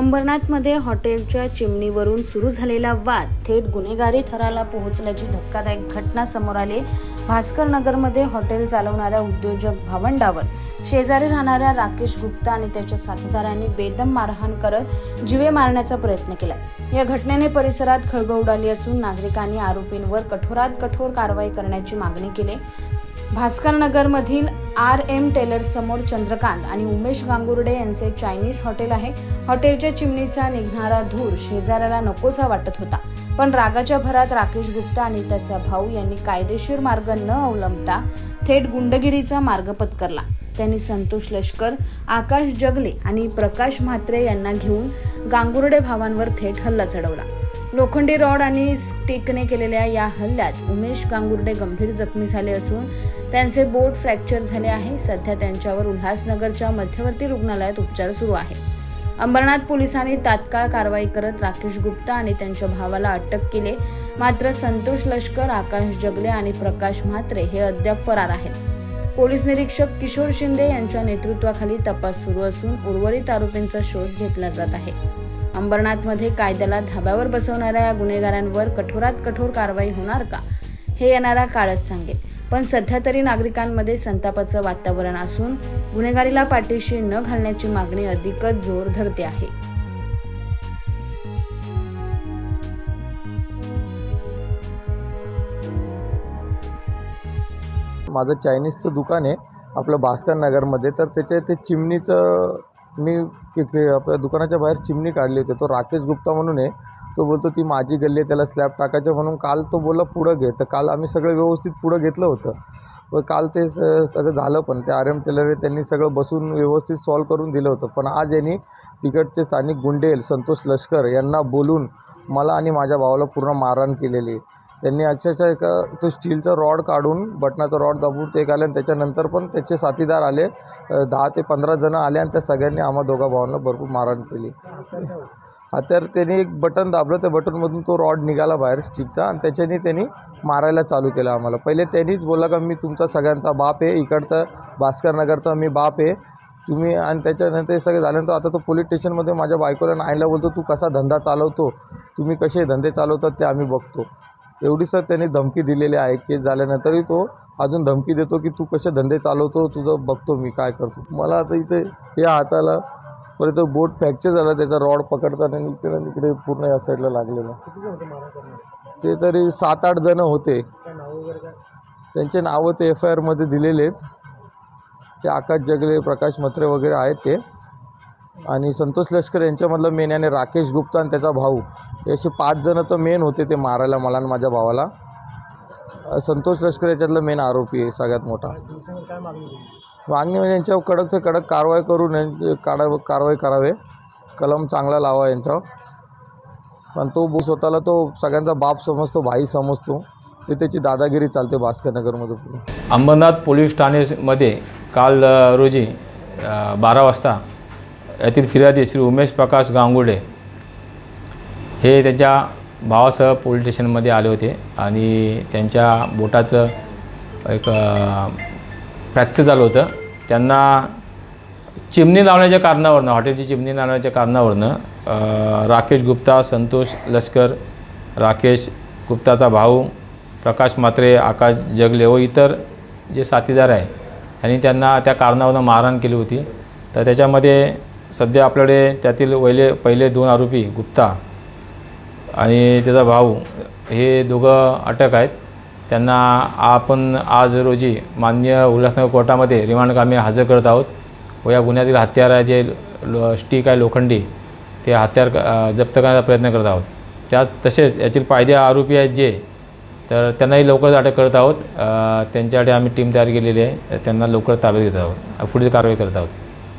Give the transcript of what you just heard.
अंबरनाथमध्ये हॉटेलच्या चिमणीवरून सुरू झालेला वाद थेट गुन्हेगारी थराला पोहोचल्याची धक्कादायक घटना समोर आली. भास्कर नगरमध्ये हॉटेल चालवणाऱ्या उद्योजक भावंडावर शेजारी राहणाऱ्या राकेश गुप्ता आणि त्याच्या साथीदारांनी बेदम मारहाण करत जीवे मारण्याचा प्रयत्न केला. या घटनेने परिसरात खळबळ उडाली असून नागरिकांनी आरोपींवर कठोरात कठोर कारवाई करण्याची मागणी केली. भास्करनगरमधील आर एम टेलर्ससमोर चंद्रकांत आणि उमेश गांगुर्डे यांचे चायनीज हॉटेल आहे. हॉटेलच्या चिमणीचा निघणारा धूर शेजाऱ्याला नकोसा वाटत होता. पण रागाच्या भरात राकेश गुप्ता आणि त्याचा भाऊ यांनी कायदेशीर मार्ग न अवलंबता थेट गुंडगिरीचा मार्ग पत्करला. त्यांनी संतोष लष्कर आकाश जगले आणि प्रकाश म्हात्रे यांना घेऊन गांगुर्डे भावांवर थेट हल्ला चढवला. लोखंडी रॉड आणि स्टिकने केलेल्या या हल्ल्यात उमेश गांगुर्डे गंभीर जखमी झाले असून त्यांचे बोट फ्रॅक्चर झाले आहे. सध्या त्यांच्यावर उल्हासनगरच्या मध्यवर्ती रुग्णालयात उपचार सुरू आहे. अंबरनाथ पोलिसांनी तात्काळ कारवाई करत राकेश गुप्ता आणि त्यांच्या भावाला अटक केले. मात्र संतोष लष्कर आकाश जगले आणि प्रकाश म्हात्रे हे अद्याप फरार आहेत. पोलीस निरीक्षक किशोर शिंदे यांच्या नेतृत्वाखाली तपास सुरू असून उर्वरित आरोपींचा शोध घेतला जात आहे. अंबरनाथमध्ये कायद्याला धाब्यावर बसवणाऱ्या या गुन्हेगारांवर कठोरात कठोर कारवाई होणार का? हे येणारा काळच सांगेल. पण सध्या तरी नागरिकांमध्ये संतापाचं वातावरण असून गुन्हेगारीला पाठीशी न घालण्याची मागणी अधिकच जोर धरते आहे. माझं चायनीजचं दुकान आहे आपलं भास्कर नगरमध्ये तर त्याचे ते चिमणीचं मी के आपल्या दुकानाच्या बाहेर चिमणी काढली होती. तो राकेश गुप्ता म्हणून आहे. तो बोलतो ती माझी गल्ली आहे त्याला स्लॅब टाकायचं म्हणून काल तो बोलला पुढं घे. तर काल आम्ही सगळं व्यवस्थित पुढं घेतलं होतं. व काल ते स सगळं झालं पण. ते आर एम टेलर त्यांनी सगळं बसून व्यवस्थित सॉल्व करून दिलं होतं. पण आज यांनी तिकडचे स्थानिक गुंडेल संतोष लष्कर यांना बोलून मला आणि माझ्या भावाला पूर्ण मारहाण केलेली आहे. त्यांनी अक्षरशः एका तो स्टीलचा रॉड काढून बटनाचा रॉड दाबून ते एक आले आणि त्याच्यानंतर पण त्याचे साथीदार आले. दहा ते पंधरा जणं आले आणि त्या सगळ्यांनी आम्हा दोघा भावांना भरपूर मारहाण केली. हा तर त्यांनी एक बटन दाबलं. त्या बटनमधून तो रॉड निघाला बाहेर स्टिकचा आणि त्याच्याने त्यांनी मारायला चालू केलं आम्हाला. पहिले त्यांनीच बोलला का मी तुमचा सगळ्यांचा बाप आहे. इकडचा भास्करनगरचा मी बाप आहे. तुम्ही आणि त्याच्यानंतर सगळे सगळं झाल्यानंतर आता तो पोलीस स्टेशनमध्ये माझ्या बायकोला आणि आईला बोलतो तू कसा धंदा चालवतो? तुम्ही कसे धंदे चालवतात ते आम्ही बघतो. एवढी सर त्यांनी धमकी दिलेली आहे केस झाल्यानंतरही तो अजून धमकी देतो की तू कसे धंदे चालवतो तुझं बघतो मी काय करतो. मला आता इथे या हाताला परत बोट फ्रॅक्चर झाला त्याचा रॉड पकडताना इकडे इकडे पूर्ण या साईडला लागलेलं ते तरी सात आठ जणं होते. त्यांचे नावं ते एफ आय आरमध्ये दिलेले आहेत. ते आकाश जगले प्रकाश म्हात्रे वगैरे आहेत ते. आणि संतोष लष्कर यांच्यामधलं मेन आणि राकेश गुप्ता आणि त्याचा भाऊ. असे पाच जणं तर मेन होते ते मारायला मला आणि माझ्या भावाला. संतोष लष्कर याच्यातलं मेन आरोपी आहे सगळ्यात मोठा. मागणी म्हणजे यांच्यावर कडक से कडक कारवाई करून यांची काढा कारवाई करावे. कलम चांगला लावा यांच्यावर. पण तो बो- स्वतःला तो सगळ्यांचा बाप समजतो भाई समजतो. ते त्याची दादागिरी चालते भास्करनगरमध्ये अंबरनाथ पोलीस ठाणेमध्ये काल रोजी बारा वाजता येथील फिर्यादी श्री उमेश प्रकाश गांगुर्डे हे त्यांच्या भावासह पोलीस स्टेशनमध्ये आले होते आणि त्यांच्या बोटाचं एक फ्रॅक्चर झालं होतं. त्यांना चिमणी लावण्याच्या कारणावरनं हॉटेलची चिमणी लावण्याच्या कारणावरनं राकेश गुप्ता संतोष लष्कर राकेश गुप्ताचा भाऊ प्रकाश मात्रे आकाश जगले व इतर जे साथीदार आहे आणि त्यांना त्या कारणावरनं मारहाण केली होती. तर त्याच्यामध्ये सध्या आपल्याकडे त्यातील वहिले पहिले दोन आरोपी गुप्ता आणि त्याचा भाऊ हे दोघं अटक आहेत. त्यांना आपण आज रोजी मान्य उल्हासनगर कोर्टामध्ये रिमांड कामी हजर करत आहोत. व या गुन्ह्यातील हत्यार आहे जे लो स्टिक आहे लोखंडी ते हत्यार जप्त करण्याचा प्रयत्न करत आहोत. त्यात तसेच यातील पायदे आरोपी आहेत जे तर त्यांनाही लवकरच अटक करत आहोत. त्यांच्यासाठी आम्ही टीम तयार केलेली आहे. त्यांना लवकर ताब्यात घेत आहोत. पुढील कारवाई करत आहोत.